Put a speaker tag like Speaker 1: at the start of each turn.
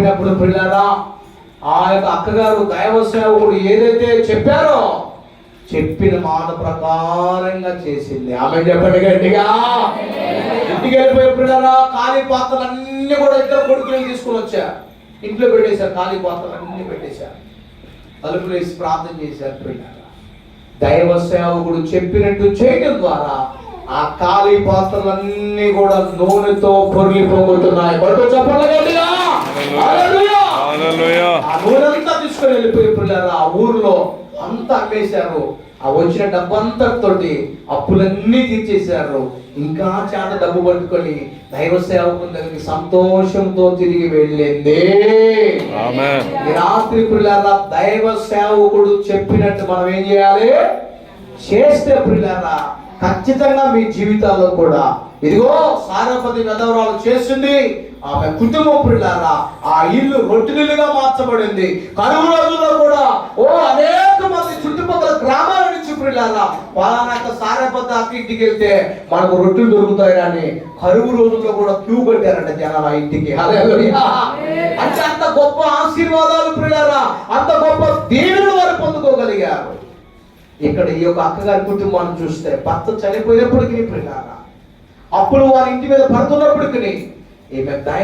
Speaker 1: చెప్పినప్పుడు పిల్లరా ఆ యొక్క అక్కగారు దైవ సేవకుడు ఏదైతే చెప్పారో చెప్పిన మాట ప్రకారంగా చేసింది. ఆమె చెప్పండి గట్టిగా. ఇంటికి వెళ్ళిపోయి పిల్లరా ఖాళీ పాత్రలు అన్ని కూడా ఇద్దరు కొడుకులు తీసుకుని వచ్చారు ఇంట్లో పెట్టేశారు ఖాళీ పాత్రలు అన్ని పెట్టేశారు. తలుపులు వేసి ప్రార్థన చేశారు పిల్లరా. దైవ సేవకుడు చెప్పినట్టు చేయడం ద్వారా ఆ ఖాళీ పాత్రలన్నీ కూడా నూనెతో పొర్లి పొంగుతున్నాయి. చెప్పండి గట్టిగా. తీసుకొని వెళ్ళిపోయి పిల్లలు ఆ ఊర్లో అంతా అమ్మేశారు. ఆ వచ్చిన డబ్బంతటితోటి అప్పులన్నీ తీర్చేశారు. ఇంకా చాలా డబ్బు పట్టుకొని దైవ సేవకుని దగ్గరికి సంతోషంతో తిరిగి వెళ్ళింది. ఈ రాత్రి పిల్లల దైవ సేవకుడు చెప్పినట్టు మనం ఏం చేయాలి? చేస్తే పిల్లల ఖచ్చితంగా మీ జీవితాల్లో కూడా ఇదిగో సారపతి వెదవరాలు చేసింది. ఆమె కుటుంబం పిల్లారా ఆ ఇల్లు రొట్టెలుగా మార్చబడింది. కరువు రోజుల్లో కూడా ఓ అనేక మంది చుట్టుపక్కల గ్రామాల నుంచి పలానా సారపతి అక్క ఇంటికి వెళ్తే మనకు రొట్టెలు దొరుకుతాయి కానీ కరువు రోజుల్లో కూడా క్యూ పెట్టారంట జనాలు ఆ ఇంటికి. అంటే అంత గొప్ప ఆశీర్వాదాలు పిల్లారా అంత గొప్ప దీవెనలు వారు పొందుకోగలిగారు. ఇక్కడ ఈ యొక్క అక్కగారి కుటుంబాన్ని చూస్తే భర్త చనిపోయినప్పటికీ పిల్లారా అప్పుడు వారి ఇంటి మీద పడుతున్నప్పటికీ ఈమె దైవ